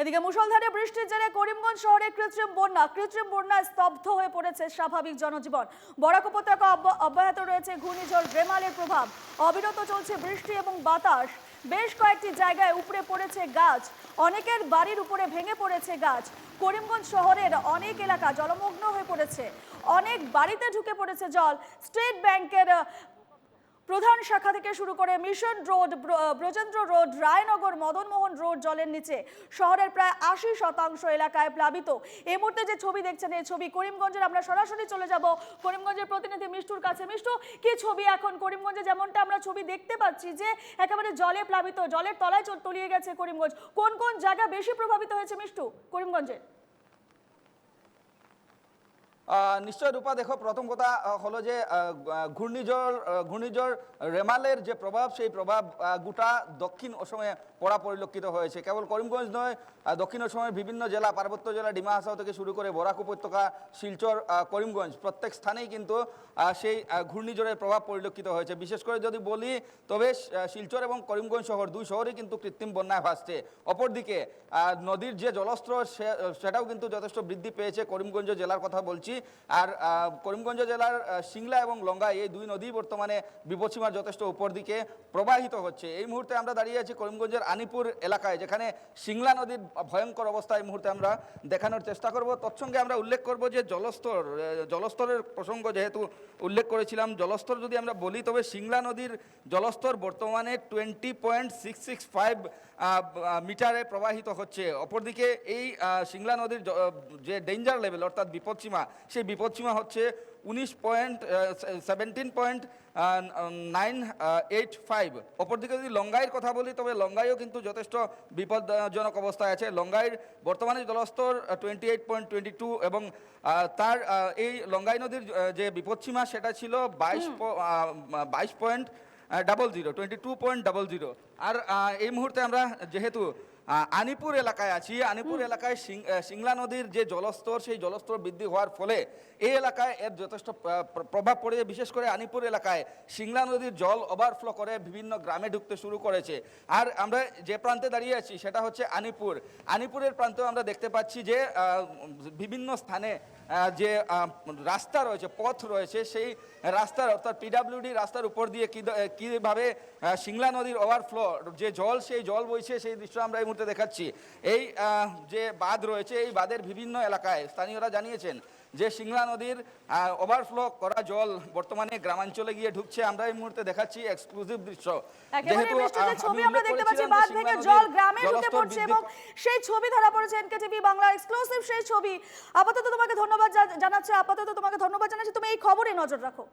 এদিকে মুষলধারে বৃষ্টির জেরে করিমগঞ্জ শহরে কৃত্রিম বন্যা। কৃত্রিম বন্যায় স্তব্ধ হয়ে পড়েছে স্বাভাবিক জনজীবন। বরাক উপত্যকা অব্য- অব্যাহত রয়েছে ঘূর্ণিঝড় রেমালের প্রভাব। অবিরত চলছে বৃষ্টি এবং বাতাস। বেশ কয়েকটি জায়গায় উপড়ে পড়েছে গাছ। অনেকের বাড়ির উপরে ভেঙে পড়েছে গাছ। করিমগঞ্জ শহরের অনেক এলাকা জলমগ্ন হয়ে পড়েছে। অনেক বাড়িতে ঢুকে পড়েছে জল। স্টেট ব্যাংকের প্রধান শাখা থেকে শুরু করে মিশন রোড ব্র- ব্রজেন্দ্র রোড রায়নগর মদনমোহন রোড জলের নিচে শহরের প্রায় আশি শতাংশ এলাকায় প্লাবিত। এই মুহূর্তে যে ছবি দেখছেন এই ছবি করিমগঞ্জের। আমরা সরাসরি চলে যাব করিমগঞ্জের প্রতিনিধি মিষ্টুর কাছে। মিষ্টু কি ছবি এখন করিমগঞ্জে? যেমনটা আমরা ছবি দেখতে পাচ্ছি যে একেবারে জলে প্লাবিত জলের তলায় তলিয়ে গেছে করিমগঞ্জ। কোন কোন জায়গা বেশি প্রভাবিত হয়েছে মিষ্টু করিমগঞ্জে আহ, নিশ্চয় রূপা দেখো প্রথম কথা হলো যে ঘূর্ণিঝড় ঘূর্ণিঝড় রেমালের যে প্রভাব সেই প্রভাব গোটা দক্ষিণ অসমে পড়া পরিলক্ষিত হয়েছে কেবল করিমগঞ্জ নয় দক্ষিণ অসমের বিভিন্ন জেলা পার্বত্য জেলা, ডিমা হাসাও থেকে শুরু করে বরাক উপত্যকা শিলচর করিমগঞ্জ প্রত্যেক স্থানেই কিন্তু সেই ঘূর্ণিঝড়ের প্রভাব পরিলক্ষিত হয়েছে বিশেষ করে যদি বলি, তবে শিলচর এবং করিমগঞ্জ শহর দুই শহরই কিন্তু কৃত্রিম বন্যায় ভাসছে। অপরদিকে নদীর যে জলস্র সে- সেটাও কিন্তু যথেষ্ট বৃদ্ধি পেয়েছে। করিমগঞ্জ জেলার কথা বলছি আর করিমগঞ্জ জেলার সিংলা এবং লঙ্গাই এই দুই নদী বর্তমানে বিপদসীমার যথেষ্ট উপর দিকে প্রবাহিত হচ্ছে। এই মুহূর্তে আমরা দাঁড়িয়ে আছি করিমগঞ্জের আনিপুর এলাকায়, যেখানে সিংলা নদীর ভয়ঙ্কর অবস্থা এই মুহূর্তে আমরা দেখানোর চেষ্টা করব। তৎসঙ্গে আমরা উল্লেখ করব যে জলস্তর জলস্তরের প্রসঙ্গ যেহেতু উল্লেখ করেছিলাম, জলস্তর যদি আমরা বলি, তবে সিংলা নদীর জলস্তর বর্তমানে twenty point six six five মিটারে প্রবাহিত হচ্ছে। অপরদিকে এই সিংলা নদীর যে ডেঞ্জার লেভেল অর্থাৎ বিপদসীমা সেই বিপদসীমা হচ্ছে উনিশ point seventeen point nine eight five অপরদিকে যদি লঙ্গাইয়ের কথা বলি তবে লঙ্গাইও কিন্তু যথেষ্ট বিপদজনক অবস্থায় আছে। লঙ্গাইয়ের বর্তমানে জলস্তর twenty eight point twenty two এবং তার এই লঙ্গাই নদীর যে বিপদসীমা সেটা ছিল বাইশ বাইশ point double zero twenty two point double zero আর এই মুহূর্তে আমরা যেহেতু আনিপুর এলাকায় আছি। আনিপুর এলাকায় সিংলা নদীর যে জলস্তর সেই জলস্তর বৃদ্ধি হওয়ার ফলে এই এলাকায় এর যথেষ্ট প্র- প্র- প্রভাব পড়েছে। বিশেষ করে আনিপুর এলাকায় সিংলা নদীর জল ওভারফ্লো করে বিভিন্ন গ্রামে ঢুকতে শুরু করেছে। আর আমরা যে প্রান্তে দাঁড়িয়ে আছি সেটা হচ্ছে আনিপুর। আনিপুরের প্রান্তেও আমরা দেখতে পাচ্ছি যে বিভিন্ন স্থানে যে রাস্তা রয়েছে পথ রয়েছে সেই রাস্তার অর্থাৎ পিডাব্লিউডি রাস্তার উপর দিয়ে কী কীভাবে সিংলা নদীর ওভারফ্লো যে জল সেই জল বইছে সেই দৃশ্য আমরা এই মুহূর্তে দেখাচ্ছি। এই যে বাঁধ রয়েছে এই বাঁধের বিভিন্ন এলাকায় স্থানীয়রা জানিয়েছেন যে সিংলা নদীর ওভারফ্লো করা জল বর্তমানে গ্রামাঞ্চলে গিয়ে ঢুকছে। আমরা এই মুহূর্তে দেখাচ্ছি এক্সক্লুসিভ দৃশ্য। যেহেতু, ছবি আমরা দেখতে পাচ্ছি বাঁধ ভেঙে জল গ্রামে ঢুকে পড়ছে এবং সেই ছবি ধরা পড়েছে এনকে টিভি বাংলা এক্সক্লুসিভ সেই ছবি। আপাতত তোমাকে ধন্যবাদ জানাচ্ছি। আপাতত তোমাকে ধন্যবাদ জানাচ্ছি। তুমি এই খবরে নজর রাখো।